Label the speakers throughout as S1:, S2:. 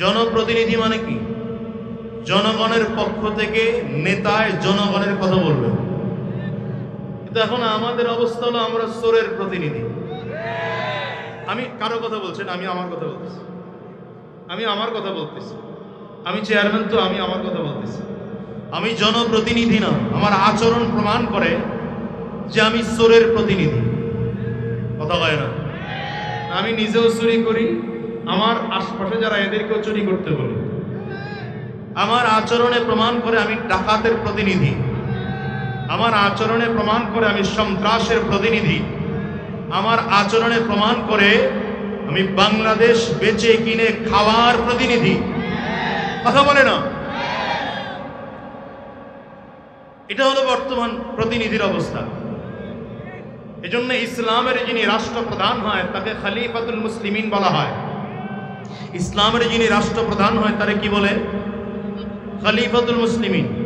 S1: জনপ্রতিনিধি মানে কি? জনগণের পক্ষ থেকে নেতায় জনগণের কথা বলবে কিন্তু এখন আমাদের অবস্থা হলো আমরা সোরের প্রতিনিধি। আমি কারও কথা বলছেন আমি আমার কথা বলতেছি। আমি আমার কথা বলতেছি। আমি চেয়ারম্যান তো, আমি আমার কথা বলতেছি। আমি জনপ্রতিনিধি না, আমার আচরণ প্রমাণ করে যে আমি সোরের প্রতিনিধি। কথা কয় না? আমি নিজেও চুরি করি আমার আশপাশে যারা এদেরকেও চুরি করতে বলি, আমার আচরণে প্রমাণ করে আমি ডাকাতের প্রতিনিধি। আমার আচরণে প্রমাণ করে আমি সন্ত্রাসের প্রতিনিধি। আমার আচরণে প্রমাণ করে আমি বাংলাদেশ বেচে কিনে খাওয়ার প্রতিনিধি। কথা বলে না? এটা হলো বর্তমান প্রতিনিধির অবস্থা। এজন্য ইসলামের যিনি রাষ্ট্রপ্রধান হয়, তাকে খালিফাতুল মুসলিমিন বলা হয়। ইসলামের যিনি রাষ্ট্রপ্রধান হয়, তারে কি বলে? খলিফাতুল মুসলিমিন।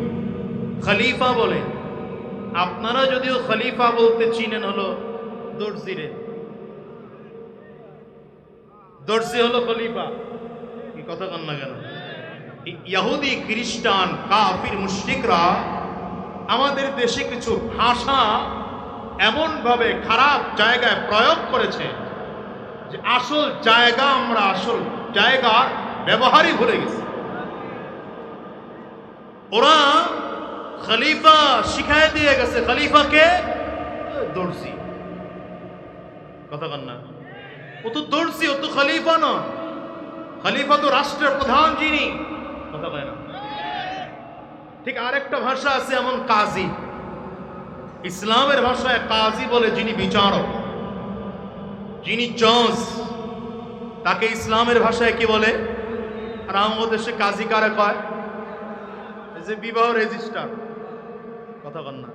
S1: খলিফা বলে। আপনারা যদিও খলিফা বলতে চিনেন হলো দর্জিরে। দর্জি হলো খলিফা। কি কথা কন না কেন? ই- ইহুদি খ্রিস্টান, কাফির, মুশরিকরা আমাদের দেশে কিছু ভাষা এমনভাবে খারাপ জায়গায় প্রয়োগ করেছে যে আসল জায়গা আমরা আসল জায়গার ব্যবহারই ভুলে গেছে। ওরা খলিফা শিখায় দিয়ে গেছে, খলিফাকে দর্জি। কথা কন না। ও তো দর্জি, ও তো খলিফা না খলিফা তো রাষ্ট্রের প্রধান যিনি। কথা কয় না। ঠিক আরেকটা ভাষা আছে এমন কাজী। ইসলামের ভাষায় কাজী বলে যিনি বিচারক, যিনি জজ তাকে ইসলামের ভাষায় কি বলে? আর আমাদের দেশে কাজী কারে কয়? যে বিবাহ রেজিস্টার। কথা কন না।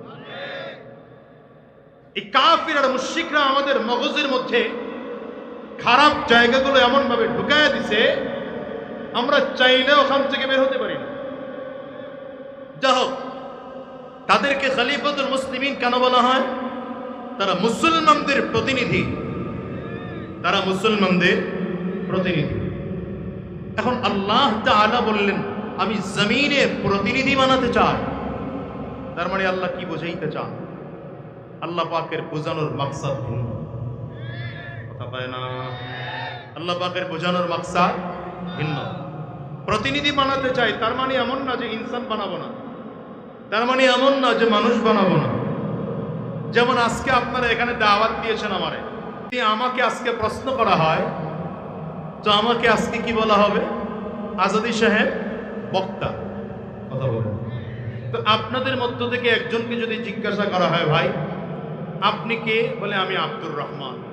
S1: এই কাফির আর মুশরিকরা আমাদের মগজের মধ্যে খারাপ জায়গাগুলো এমন ভাবে ঢুকায় দিছে, আমরা চাইলে ওখান থেকে বের হতে পারি না। যা হোক, তাদেরকে খলিফাতুল মুসলিমিন কেন বলা হয়? তারা মুসলমানদের প্রতিনিধি। তারা মুসলমানদের প্রতিনিধি। এখন আল্লাহ তাআলা বললেন, আমি জমিনে প্রতিনিধি বানাতে চাই। তার মানে আল্লাহ কি বোঝাইতে চান? আল্লাহ পাকের বোঝানোর মাকসাদ ভিন্ন কথা পায় না। আল্লাহ পাকের বোঝানোর মাকসাদ ভিন্ন। প্রতিনিধি বানাতে চাই, তার মানে এমন না যে ইনসান বানাবো না। তার মানে এমন না যে মানুষ বানাবো না। যেমন আজকে আপনারা এখানে দাওয়াত দিয়েছেন আমারে। আমাকে আজকে প্রশ্ন করা হয় তো আমাকে আজকে কি বলা হবে? আজাদি সাহেব, বক্তা। কথা বলুন। তো আপনাদের মধ্য থেকে একজনকে যদি জিজ্ঞাসা করা হয়, ভাই, আপনি কে? বলে আমি আব্দুর রহমান।